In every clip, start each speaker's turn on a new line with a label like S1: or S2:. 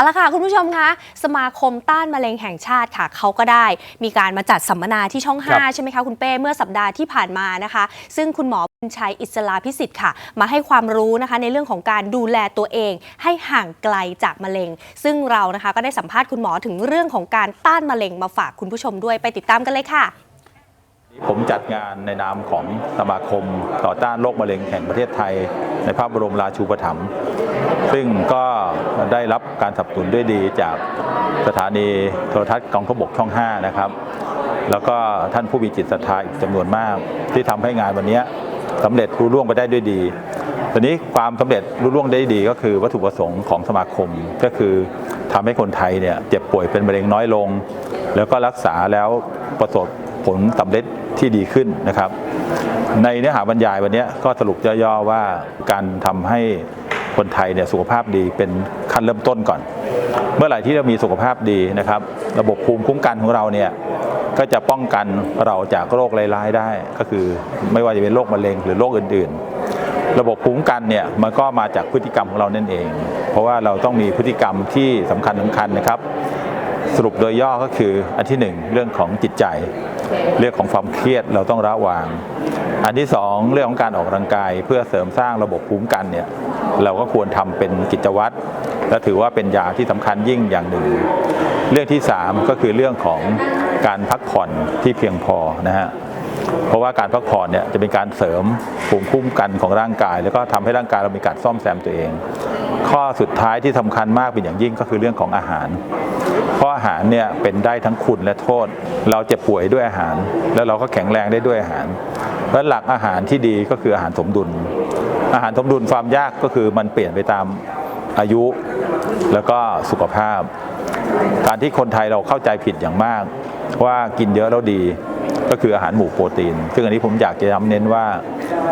S1: เอาละค่ะ คุณผู้ชมคะสมาคมต้านมะเร็งแห่งชาติค่ะเขาก็ได้ มีการมาจัดสัมมนาที่ช่อง
S2: ครับ
S1: 5ใช่ไหมคะคุณเป้เมื่อสัปดาห์ที่ผ่านมานะคะ ซึ่งคุณหมอบุญชัยอิสลาพิสิทธิ์ค่ะ มาให้ความรู้นะคะในเรื่องของการดูแลตัวเอง ให้ห่างไกลจากมะเร็ง ซึ่งเรานะคะก็ได้สัมภาษณ์คุณหมอถึงเรื่องของการต้านมะเร็งมาฝากคุณผู้ชมด้วยไปติดตามกันเลยค่ะ
S2: ผมจัดงานในนามของสมาคมต่อต้านโรคมะเร็งแห่งประเทศไทย ในพระบรมราชูปถัมภ์ซึ่งก็ได้รับการสนับสนุนด้วยดีจากสถานีโทรทัศน์กองทบกช่อง 5 นะครับ แล้วก็ท่านผู้มีจิตศรัทธาอีกจำนวนมาก ที่ทำให้งานวันนี้สำเร็จรุ่ล่วงไปได้ด้วยดีตอนนี้ความสำเร็จรุ่ล่วงได้ดีก็คือวัตถุประสงค์ของสมาคมก็คือทำให้คนไทยเนี่ยเจ็บป่วยเป็นมะเร็งน้อยลง แล้วก็รักษาแล้วประสบผลสำเร็จ ที่ดีขึ้นนะครับ ในเนื้อหาบรรยายวันนี้ก็สรุปย่อๆว่าการทำให้คนไทยเนี่ยสุขภาพดีเป็นขั้นเริ่มต้นก่อน เมื่อไหร่ที่เรามีสุขภาพดีนะครับ ระบบภูมิคุ้มกันของเราเนี่ยก็จะป้องกันเราจากโรคร้ายๆได้ ก็คือไม่ว่าจะเป็นโรคมะเร็งหรือโรคอื่น ๆ ระบบภูมิคุ้มกันเนี่ยมันก็มาจากพฤติกรรมของเรานั่นเอง เพราะว่าเราต้องมีพฤติกรรมที่สำคัญสำคัญนะครับ สรุปโดยย่อก็คืออันที่หนึ่งเรื่องของจิตใจ เรื่องของความเครียดเราต้องระวางอันที่สองเรื่องของการออกกำลังกาย เพื่อเสริมสร้างระบบภูมิคุ้มกันเนี่ยเราก็ควรทำเป็นกิจวัตรและถือว่าเป็นยาที่สำคัญยิ่งอย่างหนึ่ง เรื่องที่สามก็คือเรื่องของการพักผ่อนที่เพียงพอนะฮะเพราะว่าการพักผ่อนเนี่ยจะเป็นการเสริมภูมิคุ้มกันของร่างกาย แล้วก็ทำให้ร่างกายเรามีการซ่อมแซมตัวเอง ข้อสุดท้ายที่สำคัญมากเป็นอย่างยิ่งก็คือเรื่องของอาหาร เพราะอาหารเนี่ยเป็นได้ทั้งคุณและโทษ เราเจ็บป่วยด้วยอาหาร แล้วเราก็แข็งแรงได้ด้วยอาหารเพราะหลักอาหารที่ดีก็คืออาหารสมดุล อาหารสมดุลความยากก็คือมันเปลี่ยนไปตามอายุแล้วก็สุขภาพ การที่คนไทยเราเข้าใจผิดอย่างมาก ว่ากินเยอะแล้วดีก็คืออาหารหมู่โปรตีน ซึ่งอันนี้ผมอยากจะย้ำเน้นว่า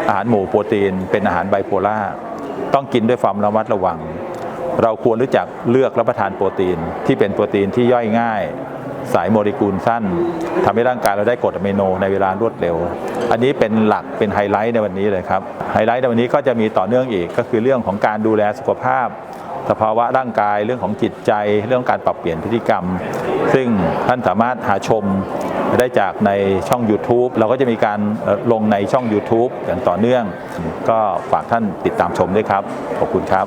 S2: อาหารหมู่โปรตีน เป็นอาหารไบโพล่า ต้องกินด้วยความระมัดระวัง เราควรรู้จักเลือกรับประทานโปรตีนที่เป็นโปรตีนที่ย่อยง่าย สายโมเลกุลสั้นทำให้ร่างกายเราได้กรดอะมิโนในเวลารวดเร็ว อันนี้เป็นหลักเป็นไฮไลท์ในวันนี้เลยครับไฮไลท์ในวันนี้ก็จะมีต่อเนื่องอีกก็คือเรื่องของการดูแลสุขภาพ สภาวะร่างกายเรื่องของจิตใจเรื่องการปรับเปลี่ยนพฤติกรรม ซึ่งท่านสามารถหาชมได้จากในช่อง YouTube เราก็จะมีการเอ่อลงในช่อง YouTube อย่างต่อเนื่อง ก็ฝากท่านติดตามชมด้วยครับ ขอบคุณครับ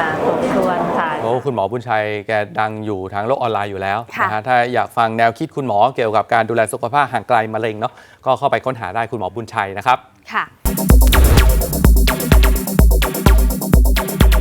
S3: ค่ะสมควรค่ะ
S4: โอ้คุณหมอบุญชัยแกดังอยู่ทางโลกออนไลน์อยู่แล้ว
S1: ค่ะ
S4: นะฮะถ้าอยากฟังแนวคิดคุณหมอเกี่ยวกับการดูแลสุขภาพห่างไกลมะเร็งเนาะก็เข้าไปค้นหาได้คุณหมอบุญชัยนะครับ
S1: ค่ะ